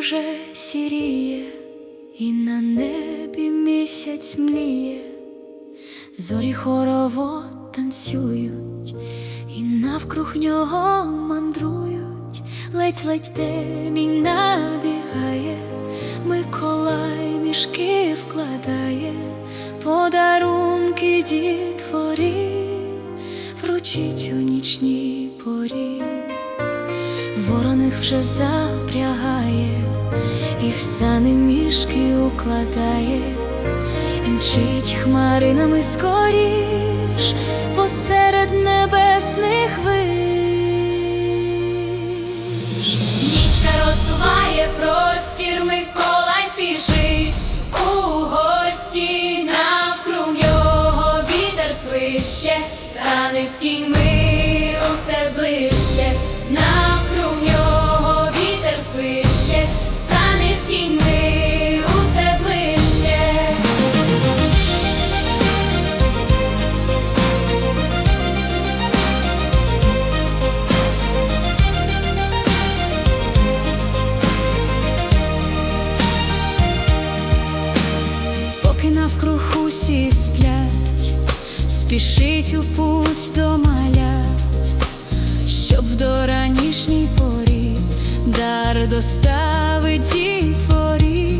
уже сіріє, і на небі місяць мліє, зорі хорово танцюють, і навкруг нього мандрують, ледь-ледь темінь набігає, Миколай мішки вкладає, подарунки дітворі, вручить у нічній порі. Вороних вже запрягає, і в сани мішки укладає, і мчить хмаринами скоріш посеред небесних виш. Нічка розсуває простір, Миколай спішить. У гості, навкруг нього вітер свище, сани з кіньми усе ближче, навкруг поки навкруг усі сплять, спішить у путь до малят, щоб в доранішній порі дар доставить дітворі,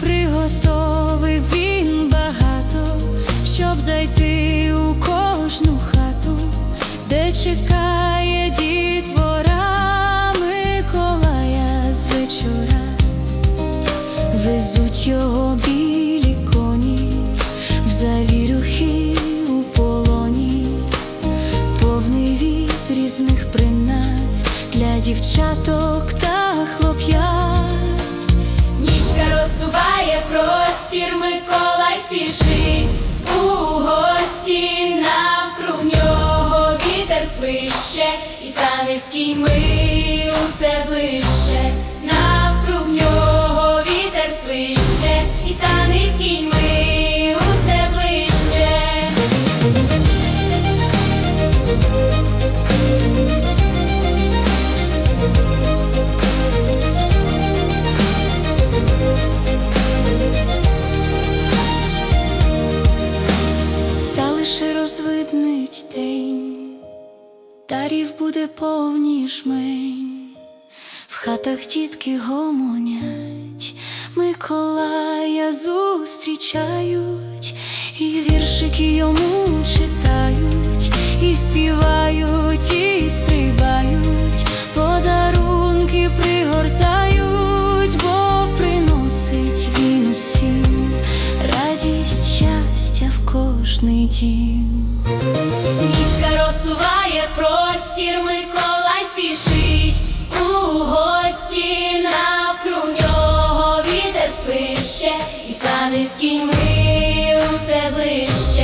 приготовив він багато, щоб зайти у кожну хату, де чекає дітвора Миколая з вечора. Везуть його дівчаток та хлоп'ят. Нічка розсуває простір, Миколай спішить у гості, навкруг нього вітер свище, і сани з усе ближче, навкруг нього вітер свище, і сани з дарів буде повні жмень, в хатах дітки гомонять, Миколая зустрічають, і віршики йому читають, і співають, і стрибають, подарунки пригортають, бо приносить він усім радість, щастя в кожний дім. Свище, і сани з кіньми усе ближче.